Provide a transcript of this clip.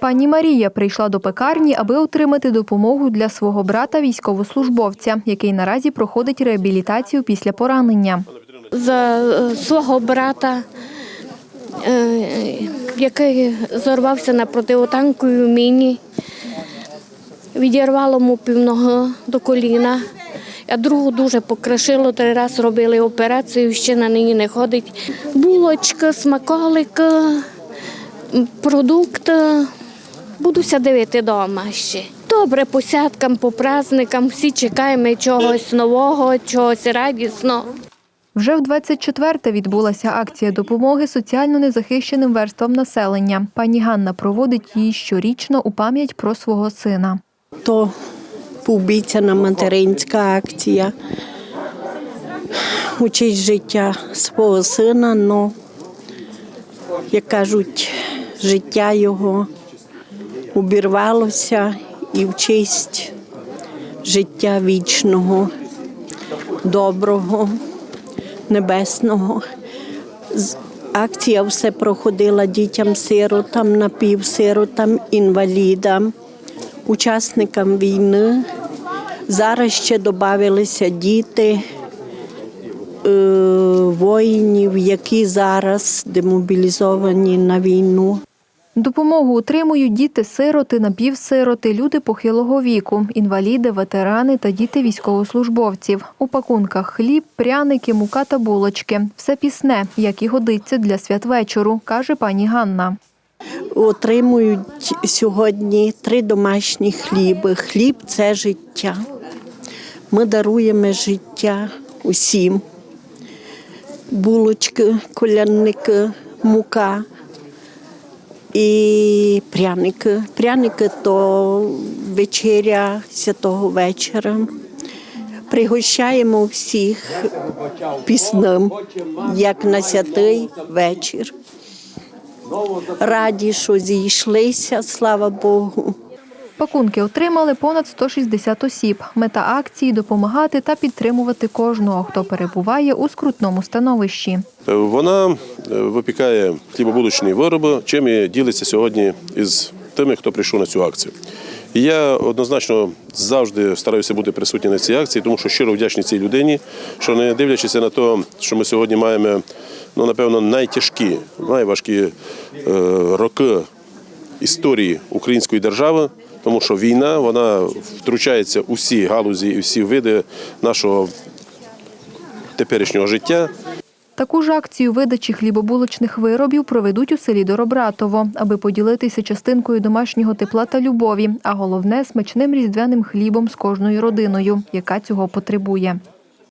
Пані Марія прийшла до пекарні, аби отримати допомогу для свого брата військовослужбовця, який наразі проходить реабілітацію після поранення. за е, свого брата, е, який зорвався на противотанковій міні, відірвало йому півного до коліна. А другу дуже покришило, три рази робили операцію, ще на нині не ходить. Булочка, смаколики, м, продукти. Буду дивити вдома ще. Добре, по святкам, по праздникам, всі чекаємо чогось нового, чогось радісного. Вже в 24-те відбулася акція допомоги соціально незахищеним верствам населення. Пані Ганна проводить її щорічно у пам'ять про свого сина. То пообіцяна материнська акція. У честь життя свого сина, но, як кажуть, життя його обірвалося і в честь життя вічного, доброго, небесного. Акція все проходила дітям-сиротам, напівсиротам, інвалідам учасникам війни. Зараз ще додавалися діти воїнів, які зараз демобілізовані на війну. Допомогу отримують діти-сироти, напівсироти, люди похилого віку, інваліди, ветерани та діти військовослужбовців. У пакунках хліб, пряники, мука та булочки. Все пісне, як і годиться для святвечору, каже пані Ганна. Отримують сьогодні три домашні хліби. Хліб це життя. Ми даруємо життя усім. Булочки, колянники, мука і пряники. Пряники то вечеря святого вечора. Пригощаємо всіх піснем, як на святий вечір. Раді, що зійшлися, слава Богу. Пакунки отримали понад 160 осіб. Мета акції допомагати та підтримувати кожного, хто перебуває у скрутному становищі. Вона е, випікає хлібобулочні вироби, чим і ділиться сьогодні із тими, хто прийшов на цю акцію. Я однозначно завжди стараюся бути присутній на цій акції, тому що щиро вдячний цій людині, що не дивлячись на те, що ми сьогодні маємо, ну напевно, найтяжкі, найважкі е, роки історії української держави, тому що війна вона втручається у всі галузі і всі види нашого теперішнього життя. Таку ж акцію видачі хлібобулочних виробів проведуть у селі Доробратово, аби поділитися частинкою домашнього тепла та любові, а головне смачним різдвяним хлібом з кожною родиною, яка цього потребує.